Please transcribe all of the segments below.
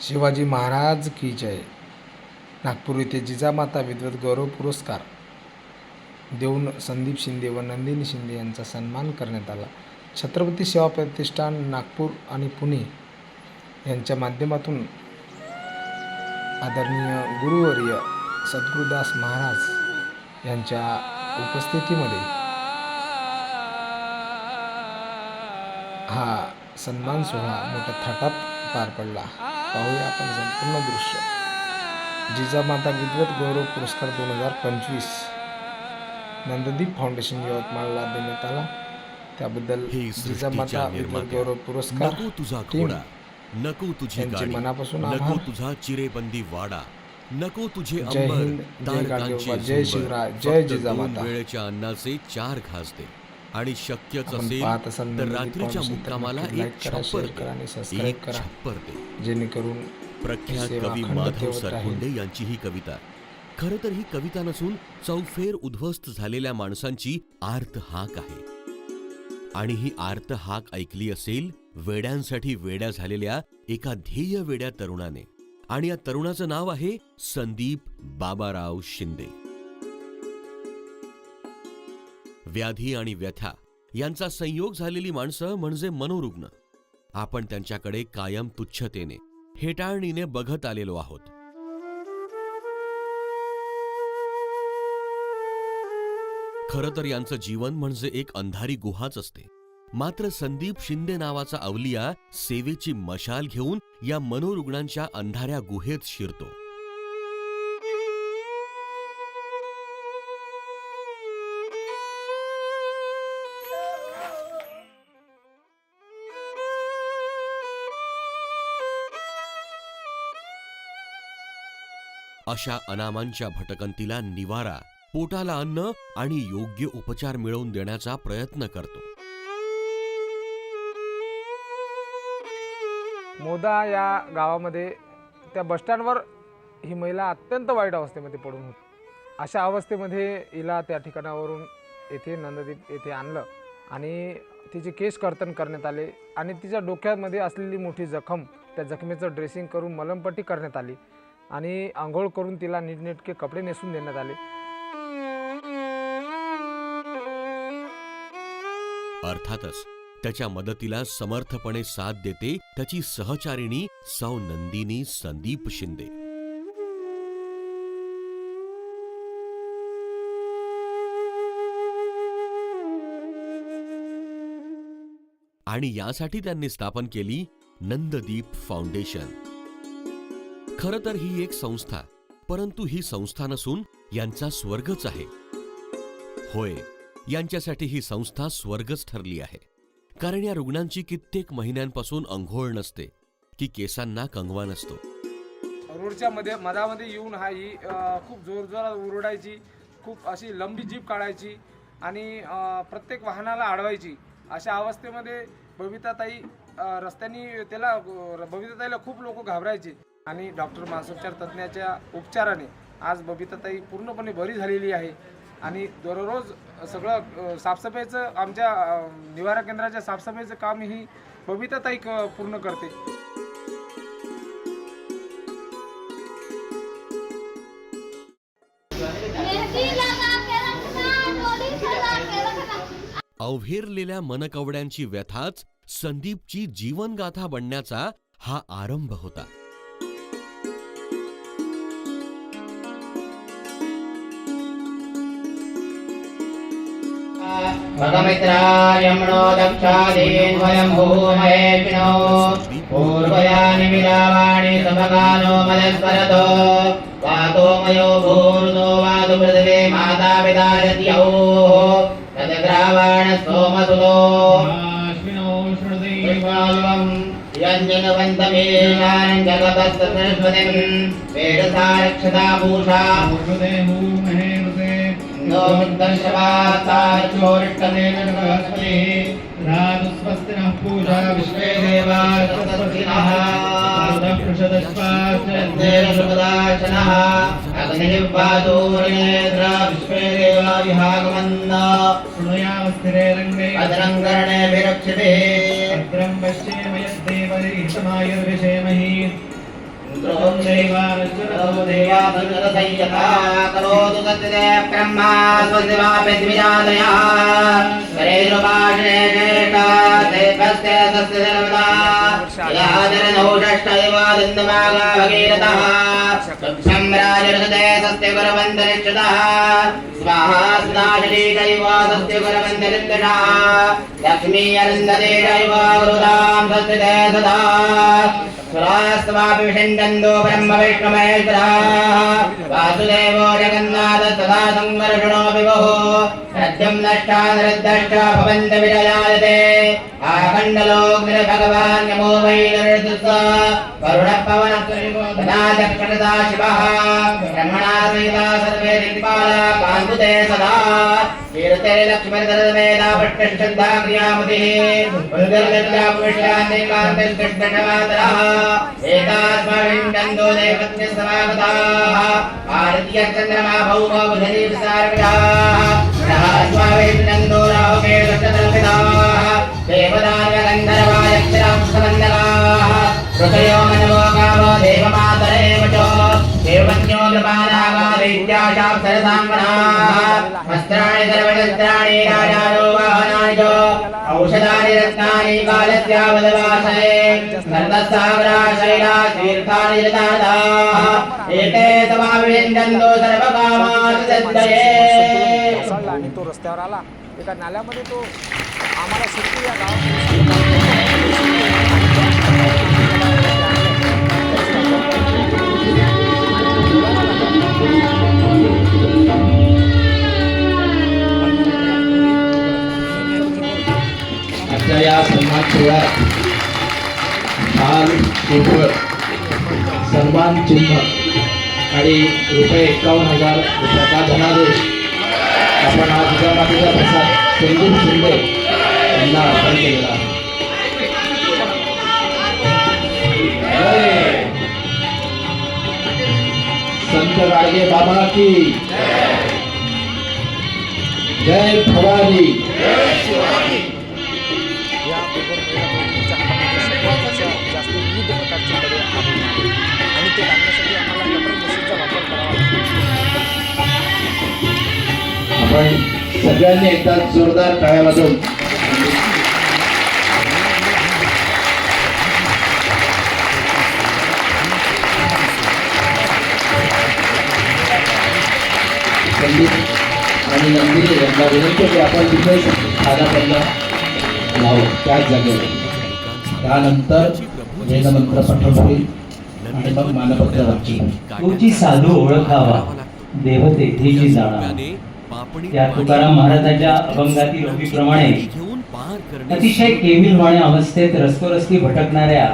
शिवाजी महाराज की जय. नागपूर येथे जिजामाता विद्वत गौरव पुरस्कार. देऊन संदीप शिंदे व नंदिनी शिंदे यांचा सन्मान करण्यात आला. छत्रपती सेवा प्रतिष्ठान नागपूर आणि पुणे यांच्या माध्यमातून आदरणीय गुरुवर्य सद्गुरुदास महाराज यांच्या उपस्थितीमध्ये हा सन्मान सोहळा मोठ्या थाटात पार पडला. पाहूया आपण संपूर्ण दृश्य जिजामाता विद्वत गौरव पुरस्कार दोन हजार पंचवीस नंददीप फाउंडेशन यवतमाळला देण्यात आला त्याबद्दल जिजामाता विद्वत गौरव पुरस्कार नको तुझा घोडा नको तुझी मनापासून नको. तुझा चिरेबंदी वाडा नको तुझे जय अंबर हिंद, जय. शिवराय, जय जिजामाता. वेळेच्या अन्नाचे चार घास दे आणि शक्यच असेल तर रात्रीच्या मुक्कामाला एक छप्पर एक. छप्पर दे. जेणेकरून प्रख्यात कवी माधव सरकुंडे यांची ही कविता. खरं तर ही कविता नसून चौफेर उद्ध्वस्त झालेल्या माणसांची आर्त हाक आहे. आणि ही आर्त हाक ऐकली असेल वेड्यांसाठी वेड्या झालेल्या एका ध्येय वेड्या तरुणाने. आणि या तरुणाचं नाव आहे संदीप बाबाराव शिंदे. व्याधी आणि व्यथा यांचा संयोग झालेली माणसं म्हणजे मनोरुग्ण. आपण त्यांच्याकडे कायम तुच्छतेने हेटाळणीने बघत आलेलो आहोत. खरं तर यांचं जीवन म्हणजे एक अंधारी गुहाच असते. मात्र संदीप शिंदे नावाचा अवलिया सेवेची मशाल घेऊन या मनोरुग्णांच्या अंधाऱ्या गुहेत शिरतो. अशा अनामांच्या भटकंतीला निवारा पोटाला अन्न आणि योग्य उपचार मिळवून देण्याचा प्रयत्न करतो. मोदा या गावामध्ये त्या बसस्टँडवर ही महिला अत्यंत वाईट अवस्थेमध्ये पडून होती. अशा अवस्थेमध्ये हिला त्या ठिकाणावरून येथे नंददीप येथे आणलं आणि तिचे केस कर्तन करण्यात आले आणि तिच्या डोक्यामध्ये असलेली मोठी जखम त्या जखमेचं ड्रेसिंग करून मलमपट्टी करण्यात आली. आणि आंघोळ करून तिला नीटनेटके कपडे नेसून देण्यात आले. अर्थातच त्याच्या मदतीला समर्थपणे साथ देते त्याची सहचारिणी सौ नंदिनी संदीप शिंदे. आणि यासाठी त्यांनी स्थापन केली नंददीप फाउंडेशन. खरं तर ही एक संस्था परंतु ही संस्था नसून यांचा स्वर्गच आहे. होय यांच्यासाठी ही संस्था स्वर्गच ठरली आहे. कारण या रुग्णांची कित्येक महिन्यांपासून अंघोळ नसते की केसांना कंगवा नसतो. रोडच्या मध्ये मधामध्ये येऊन हा ही खूप जोरजोरात ओरडायची खूप अशी लंबी जीप काढायची आणि प्रत्येक वाहनाला अडवायची अशा अवस्थेमध्ये बबिताताई अ, रस्त्यानी त्याला बबिताताईला खूप लोक घाबरायचे. आणि डॉक्टर मानसोपचार तज्ज्ञाच्या उपचाराने आज बबिताताई पूर्णपणे बरी झालेली आहे. आणि दररोज सगळं साफसफाईचं आमच्या निवारा केंद्राच्या साफसफाईचं काम ही बबिताताई क पूर्ण करते. अवहेरलेल्या मनकवड्यांची व्यथाच संदीपची जीवनगाथा बनण्याचा हा आरंभ होता. भगमित्रायम्णो दक्षादीन्वयं भूमहेष्णो पूर्वयानि विरावाणि समगानो मदस्वरतो वातो मयो भूर्नो वातु पृथिवे माता पितारत्यौ तद्ग्रावाण सोमसुतो पुष्पाल्वम् यञ्जनवन्तमेषान् जगतस्तसरस्वतीम् वेदसा रक्षता पूषा नो दर्शवाताचोरिष्टनेन राजस्वस्तिनः पूजा विश्वे देवा सरस्वतिनः सुपदाशनः अग्निर्वादोरेन्द्र विश्वे देवा विहागमन्द शृणुयामस्थिरे रङ्गे विरक्षिते भद्रं पश्येम यद्देवरीतमायुर्विषेमहि संयता करोतु सत्यते ब्रह्मा स्वस्तिवा पृथ्वीजातयः शरीरुपाशने ज्येष्ठा देवस्ते सस्य सर्वदा याजनौषष्टैव दन्दमागा भगीरथः क्षं राजर्षते सस्य गुरवन्तरिष्ठतः स्वाहा स्नाशरीदैव सस्य गुरवन्तरिष्ठतः लक्ष्मी अनन्ददेशैव गुरुरां सत्यते सदा सुरास्त्वापि विषञ्जन्तो ब्रह्म विष्णुमहेश्वराः वासुदेवो जगन्नाथ तथा सङ्कर्षणो विभुः रज्जं नष्टा निरुद्धश्च भवन्त विजयायते आखण्डलोग्निर्भगवान् नमो वै नरदुस्सा वरुणपवन तदा दक्षिणदा शिवः ब्रह्मणा सहिता सर्वे दिक्पाला कान्तुते सदा कीर्ते लक्ष्मीर्दरवेदा पट्टश्रद्धा क्रियामतिः पुनर्गत्यापुष्यान्ते कान्तकृष्णमातरः एतास्माविन्दन्तो देवत्य समागताः आदित्यचन्द्रमा भौमो बुधनी विसारकाः रहस्वाविन्दन्तो राहुके दशतल्पिताः कृपानागादैत्याशाप्सरसाङ्गनाः वस्त्राणि सर्वशस्त्राणि राजानो वाहनानि च औषधानि रत्नानि कालस्यावदवासने सर्वसागरा तीर्थानि रतादाः एते समाविन्दन्तो सर्वकामात् सिद्धये आणि तो रस्त्यावर आला एका नाल्यामध्ये तो आम्हाला सुट्टी या गावात आजच्या या सन्मान सोहळ्यात ढाल केफळ सन्मान चिन्ह आणि रुपये एकावन्न हजार रुपयाचा धनादेश आपण हा जिजामातेचा प्रसाद संदीप शिंदे यांना अर्पण केलेला आहे. संत गाडगे बाबा की। जय भवानी। आपण सगळ्यांनी एकदा जोरदार टाळ्या वाजवून संदीप आणि नंदिनी यांना विनंती आहे की आपण तिथे साधा पहिला लावू त्याच जागेवर. त्यानंतर वेदमंत्र पठण होईल आणि मग मानपत्र वाचील तुझी साधू ओळखावा देवतेथेची जाणा. त्या तुकाराम महाराजाच्या अभंगातील ओवीप्रमाणे अतिशय केविलवाण्या अवस्थेत रस्तोरस्ती भटकणाऱ्या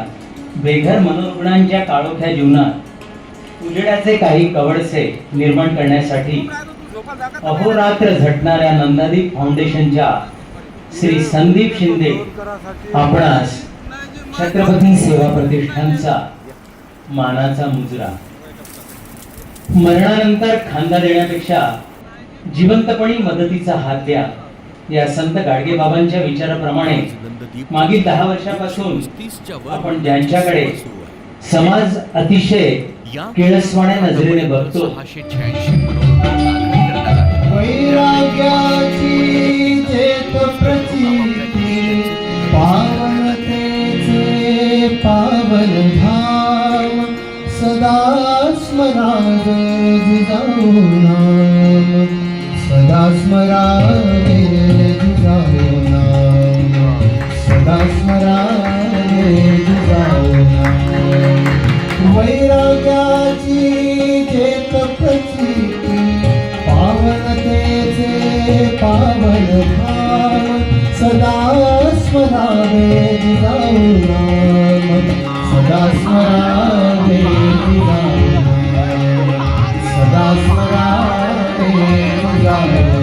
बेघर मनोरुग्णांच्या काळोख्या जीवनात उजेडाचे काही कवडसे निर्माण करण्यासाठी अहोरात्र झटणाऱ्या नंदादीप फाउंडेशनच्या श्री संदीप शिंदे आपणास छत्रपती सेवा प्रतिष्ठानचा मानाचा मुजरा. मरणानंतर खांदा देण्यापेक्षा जिवंतपणी मदतीचा हात द्या. या संत गाडगे बाबांच्या विचाराप्रमाणे मागील दहा वर्षापासून आपण ज्यांच्याकडे समाज अतिशय किळसवाण्या नजरेने बघतो वैराग्याची चेत प्रचिती पावन पावन धाम सदा स्मरावे जिजाऊ नाम सदा स्मरावे सदा स्मरावे जिजाऊ नाम सदा स्मरावे जिजाऊ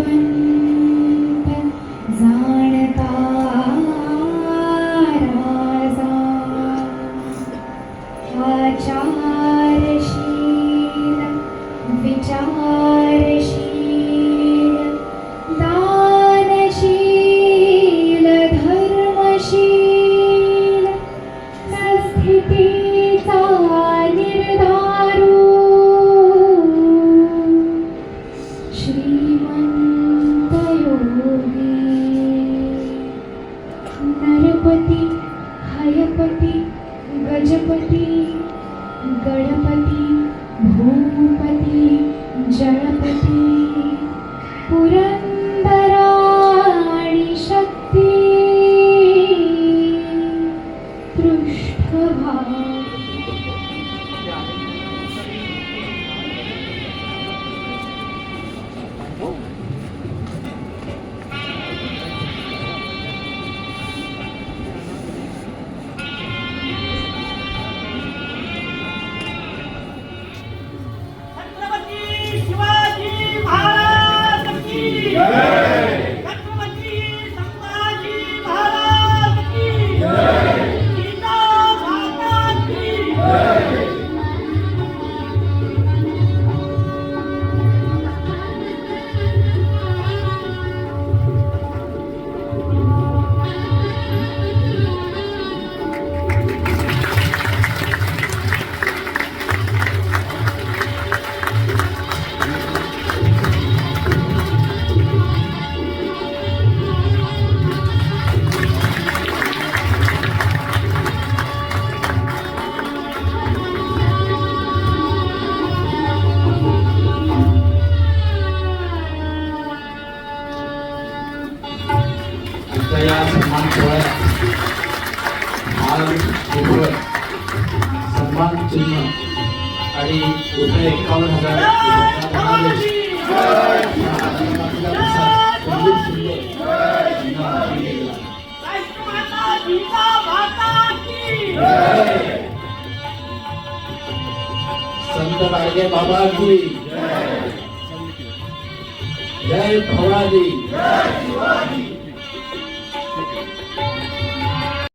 पृष्ठभाग आणि रुपये एकावन्न हजार संत गाडगे बाबा की जय भवानी